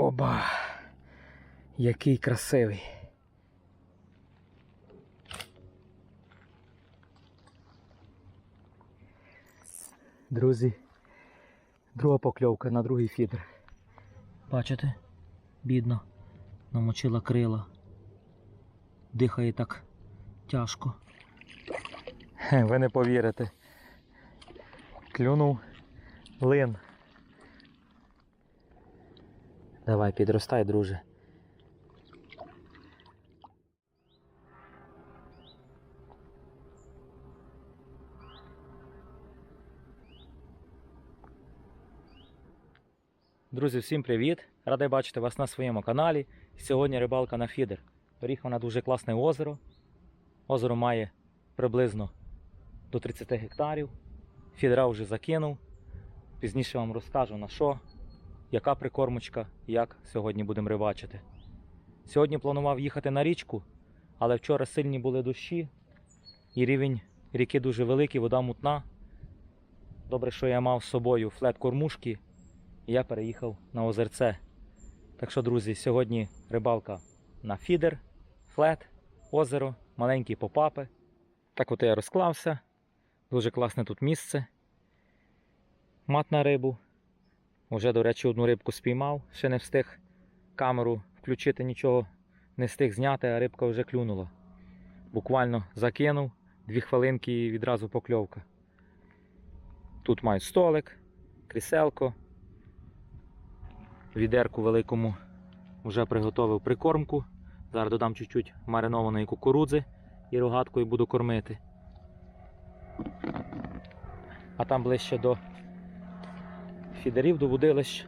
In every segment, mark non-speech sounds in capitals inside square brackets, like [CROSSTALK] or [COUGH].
Оба! Який красивий. Друзі, друга покльовка на другий фідер. Бачите? Бідно. Намочила крила. Дихає так тяжко. Ви не повірите. Клюнув лин. Давай, підростай, друже. Друзі, всім привіт! Радий бачити вас на своєму каналі. Сьогодні рибалка на фідер. Приїхав на дуже класне озеро. Озеро має приблизно до 30 гектарів. Фідера вже закинув. Пізніше вам розкажу на що, яка прикормочка, як сьогодні будемо рибачити. Сьогодні планував їхати на річку, але вчора сильні були дощі і рівень ріки дуже великий, вода мутна. Добре, що я мав з собою флет кормушки, і я переїхав на озерце. Так що, друзі, сьогодні рибалка на фідер, флет, озеро, маленькі попапи. Так от я розклався. Дуже класне тут місце. Мат на рибу. Уже, до речі, одну рибку спіймав, ще не встиг камеру включити, нічого не встиг зняти, а рибка вже клюнула. Буквально закинув, дві хвилинки і відразу покльовка. Тут мають столик, кріселко. Відерку великому вже приготовив прикормку. Зараз додам чуть-чуть маринованої кукурудзи і рогаткою буду кормити. А там ближче до фідерів, до водилищ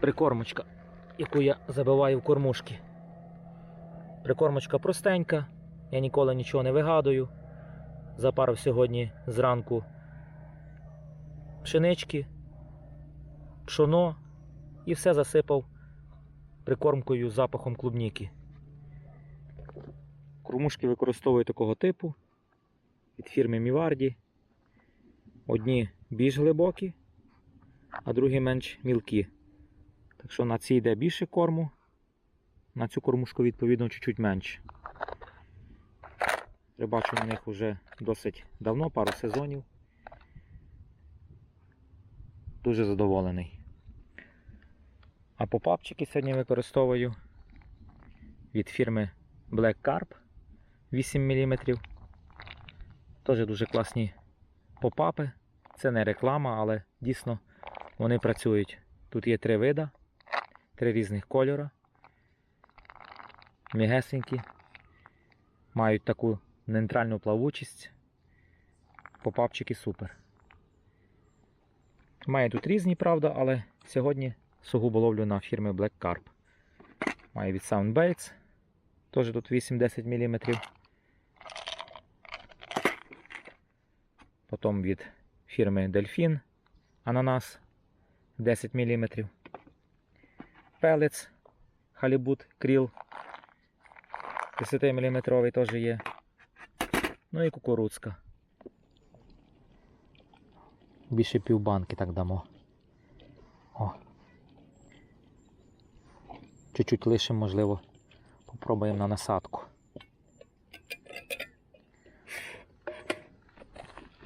прикормочка, яку я забиваю в кормушки. Прикормочка простенька, я ніколи нічого не вигадую. Запарив сьогодні зранку пшенички, пшоно і все засипав прикормкою з запахом клубніки. Кормушки використовую такого типу від фірми Міварді. Одні більш глибокі, а другі менш мілкі. Так що на цій йде більше корму, на цю кормушку, відповідно, чуть-чуть менше. Рибачу на них вже досить давно, пару сезонів. Дуже задоволений. А попапчики сьогодні використовую від фірми Black Carp 8 мм. Теж дуже класні попапи. Це не реклама, але дійсно вони працюють. Тут є три вида, три різних кольора. Мігесенькі. Мають таку нейтральну плавучість. Попапчики супер. Має тут різні, правда, але сьогодні сугубо ловлю на фірми Black Carp. Має від Soundbaits. Теж тут 8-10 мм. Потім від фірми Delfin Ананас 10 мм. Пелець Халібут Кріл 10 мм теж є. Ну і кукурудзка. Більше півбанки так дамо. О. Чуть-чуть лишимо, можливо, попробуємо на насадку.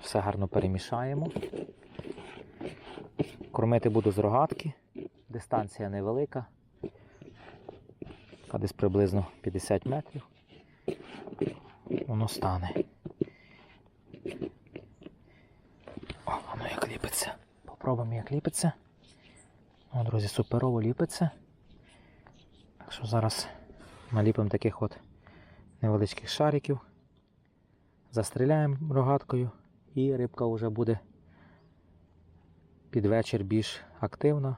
Все гарно перемішаємо. Кормити буду з рогатки. Дистанція невелика. Така Десь приблизно 50 метрів. Воно стане. О, воно як ліпиться. Попробуємо як ліпиться. О, друзі, суперово ліпиться. Так що зараз наліпимо таких от невеличких шариків. Застріляємо рогаткою і рибка вже буде під вечір більш активна.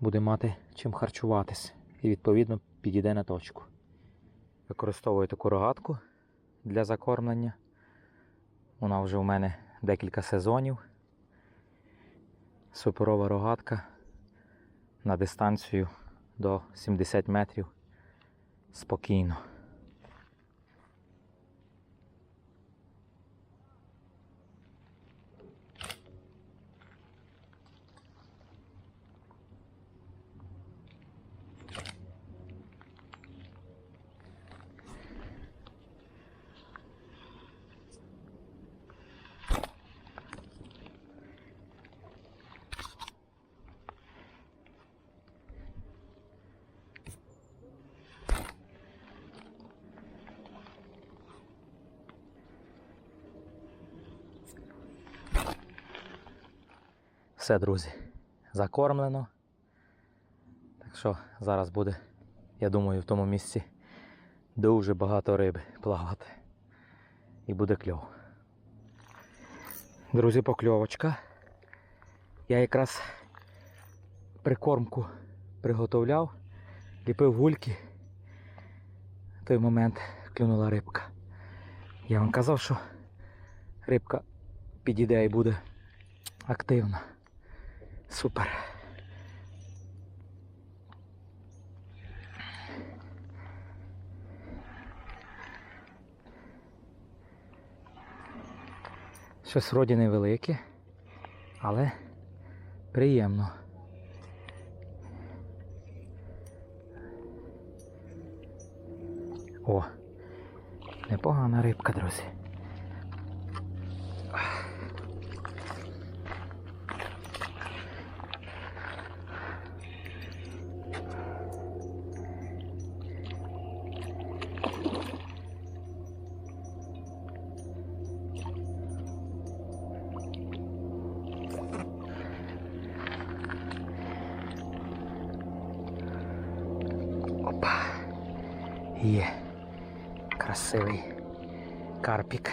Буде мати чим харчуватись і відповідно підійде на точку. Використовую таку рогатку для закормлення. Вона вже у мене декілька сезонів. Суперова рогатка на дистанцію до 70 метрів спокійно. Все, друзі, закормлено. Так що зараз буде, я думаю, в тому місці дуже багато риби плавати. І буде кльов. Друзі, покльовочка. Я якраз прикормку приготовляв, ліпив гульки. В той момент клюнула рибка. Я вам казав, що рибка підійде і буде активна. Супер. Щось вроді невелике, але приємно. О, непогана рибка, друзі. Є. Красивий карпік.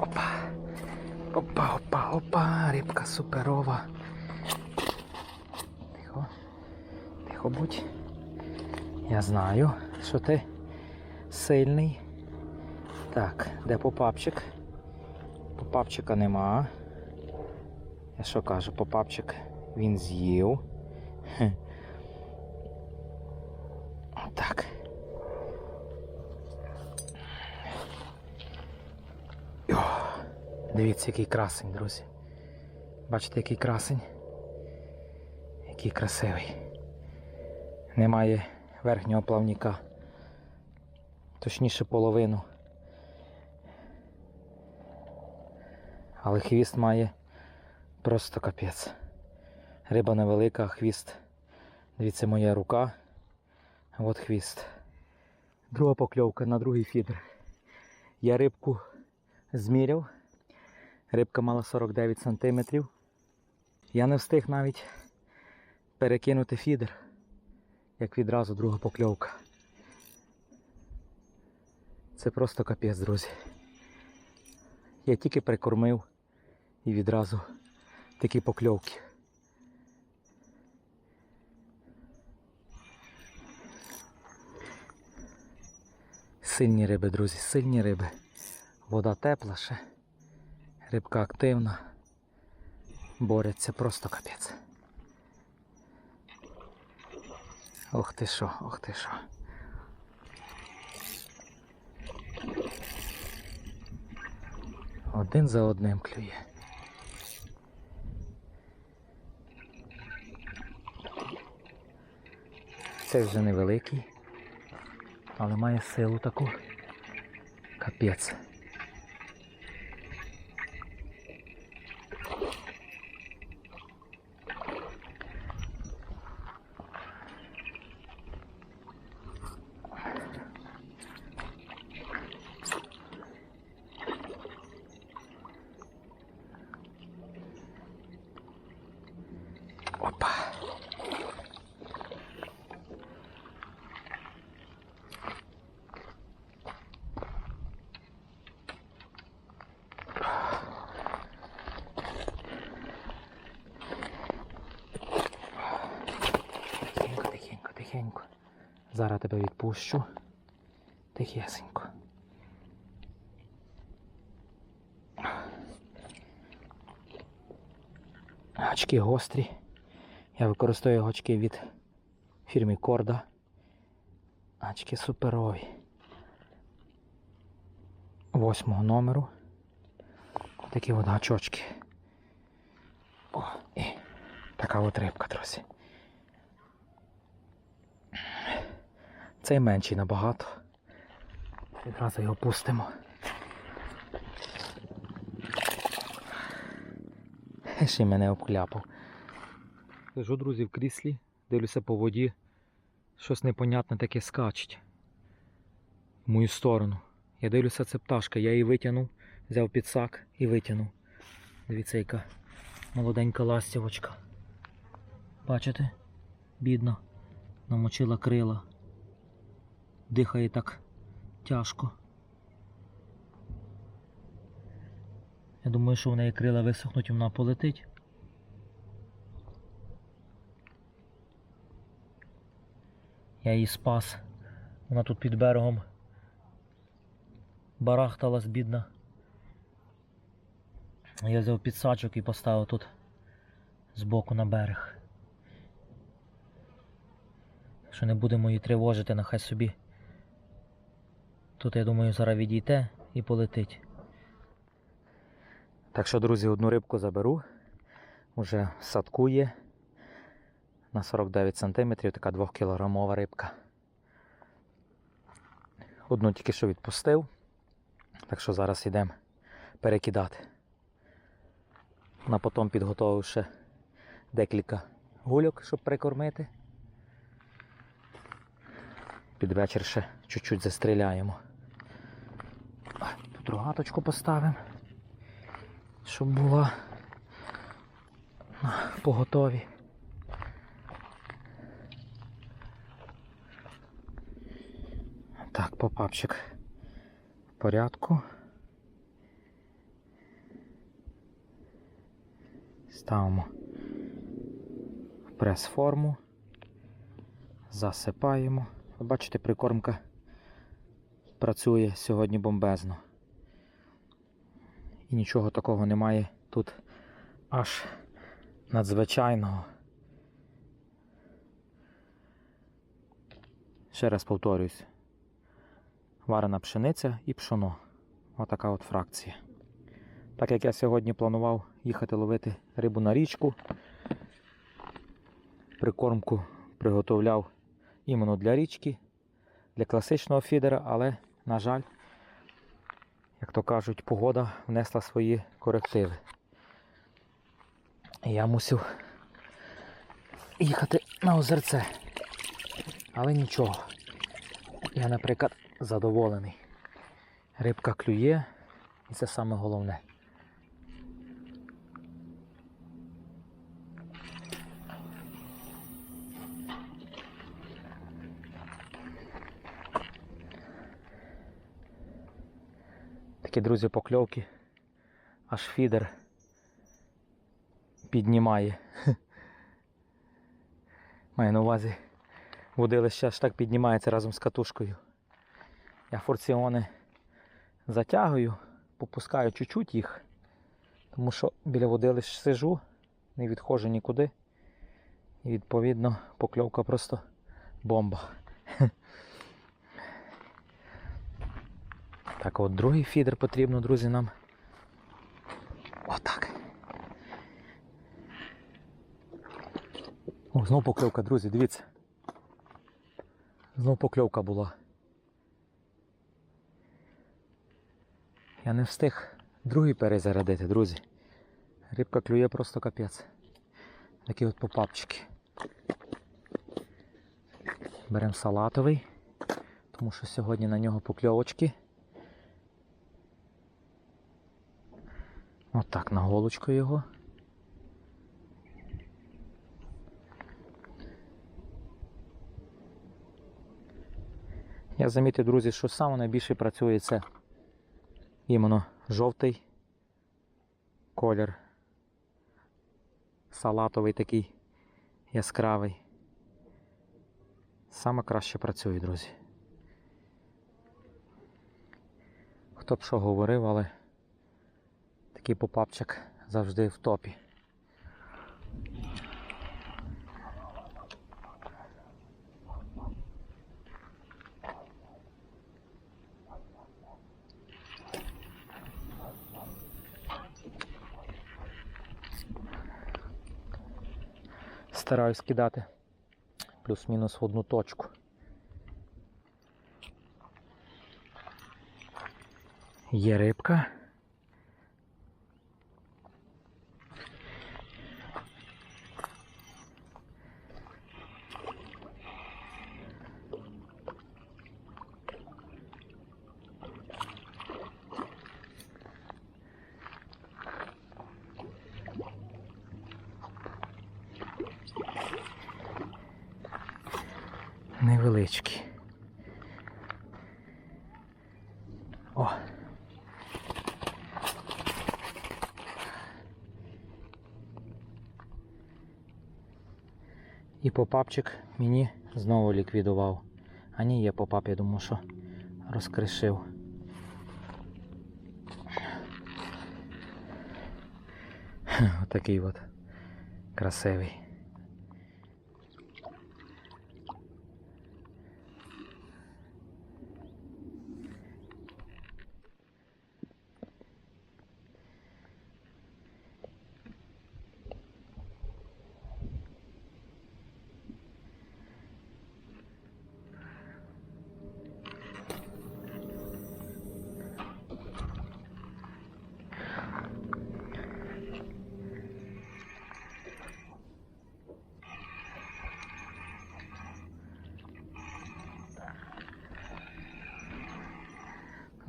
Опа. Опа, опа, опа, рибка суперова. Тихо. Тихо будь. Я знаю, що ти сильний. Так, де попапчик? Попапчика нема. Я що кажу, попапчик він з'їв. Хе. Так. О, дивіться, який красень, друзі. Бачите, який красень? Який красивий. Немає верхнього плавника. Точніше половину. Але хвіст має просто капець. Риба невелика, хвіст. Дивіться, моя рука. От хвіст. Друга покльовка на другий фідер. Я рибку зміряв. Рибка мала 49 см. Я не встиг навіть перекинути фідер, як відразу друга покльовка. Це просто капець, друзі. Я тільки прикормив і відразу такі покльовки. Сильні риби, друзі, сильні риби. Вода тепла ще. Рибка активна. Бореться просто капець. Ох ти що, ох ти що. Один за одним клює. Це вже невеликий, але має силу таку. Капець. Опа. Тихенько, тихенько, тихенько. Зараз тебе відпущу. Тихесенько. Гачки гострі. Я використовую гачки від фірми Корда. Гачки суперові. Восьмого номеру. Такі от гачочки. О, і така от рибка, друзі. Цей менший набагато. Відразу його пустимо. Ще й мене обкляпав. Лежу, друзі, в кріслі, дивлюся по воді. Щось непонятне таке скачить. В мою сторону. Я дивлюся, це пташка. Я її витягнув, взяв підсак і витягнув. Дивіться, яка молоденька ластівочка. Бачите? Бідна. Намочила крила. Дихає так тяжко. Я думаю, що в неї крила висохнуть і вона полетить. Я її спас. Вона тут під берегом барахталась, бідна. Я взяв підсачок і поставив тут збоку на берег. Що не будемо її тривожити, нехай собі. Тут, я думаю, зараз відійде і полетить. Так що, друзі, одну рибку заберу. Уже в садку є. На 49 см така 2-кілограмова рибка. Одну тільки що відпустив. Так що зараз йдемо перекидати. На потім підготовив ще декілька гульок, щоб прикормити. Під вечір ще чуть-чуть застріляємо. Тут рогаточку поставимо, щоб була поготові. Так, попапчик в порядку. Ставимо прес-форму, засипаємо. Бачите, прикормка працює сьогодні бомбезно. І нічого такого немає тут аж надзвичайного. Ще раз повторюсь. Варена пшениця і пшоно. Отака от фракція. Так як я сьогодні планував їхати ловити рибу на річку, прикормку приготовляв іменно для річки, для класичного фідера, але, на жаль, як то кажуть, погода внесла свої корективи. Я мусив їхати на озерце. Але нічого. Я, наприклад, задоволений. Рибка клює, і це саме головне. Такі, друзі, покльовки. Аж фідер піднімає. [LAUGHS] Маю на увазі, водилище аж так піднімається разом з катушкою. Я форціони затягую, попускаю чуть-чуть їх, тому що біля водилищ сижу, не відходжу нікуди. І відповідно покльовка просто бомба. Так, от другий фідер потрібно, друзі, нам. Отак. О, знову покльовка, друзі, дивіться. Знову покльовка була. Я не встиг другий перезарядити, друзі. Рибка клює просто капець. Такі от попапчики. Беремо салатовий, тому що сьогодні на нього покльовочки. Отак на голочку його. Я замітив, друзі, що саме найбільше працює це іменно жовтий колір. Салатовий такий яскравий. Саме краще працює, друзі. Хто б що говорив, але такий попапчик завжди в топі. Стараюсь кидати плюс-мінус в одну точку. Є рибка. невеличкі. О. І попапчик мені знову ліквідував. А ні, є попап, я думаю, що розкришив. Отакий от красивий.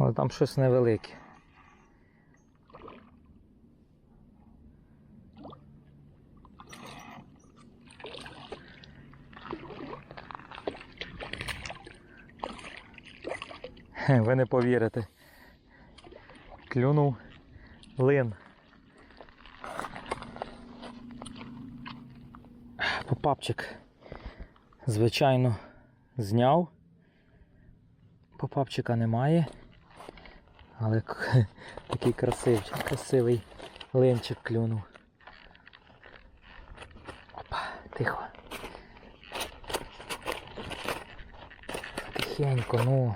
Але там щось невелике. Ви не повірите. Клюнув лин. Попапчик, звичайно, зняв. Попапчика немає. Але [LAUGHS] такий красивчик, красивий линчик клюнув. Опа, тихо. Тихенько, ну.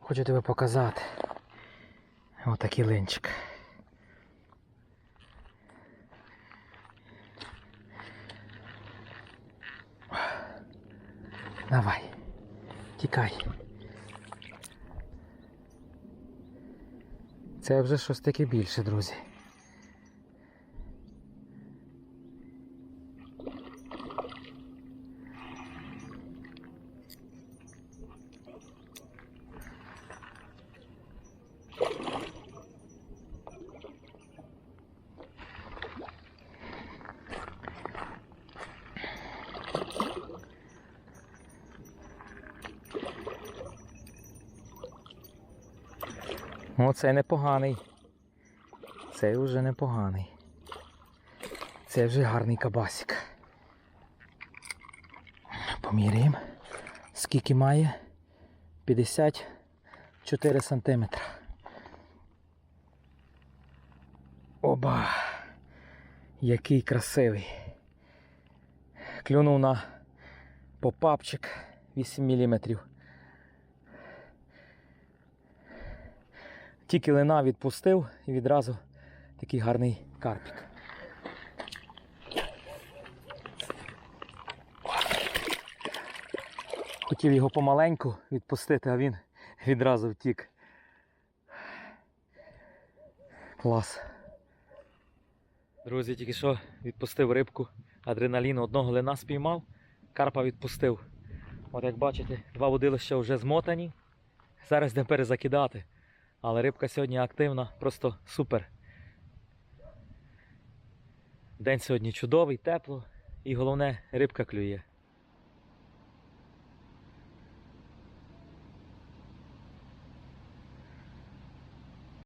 Хочу тебе показати. Отакий линчик. Давай. Тікай. Це вже щось таке більше, друзі. Це непоганий. Це вже непоганий. Це вже гарний кабасик. Поміряємо. Скільки має? 54 сантиметра. Оба! Який красивий. Клюнув на попапчик 8 мм. Тільки лина відпустив і відразу такий гарний карпік. Хотів його помаленьку відпустити, а він відразу втік. Клас. Друзі, тільки що відпустив рибку, адреналіну одного лина спіймав, карпа відпустив. От як бачите, два водилища вже змотані. Зараз йдемо перезакидати. Але рибка сьогодні активна, просто супер. День сьогодні чудовий, тепло і головне рибка клює.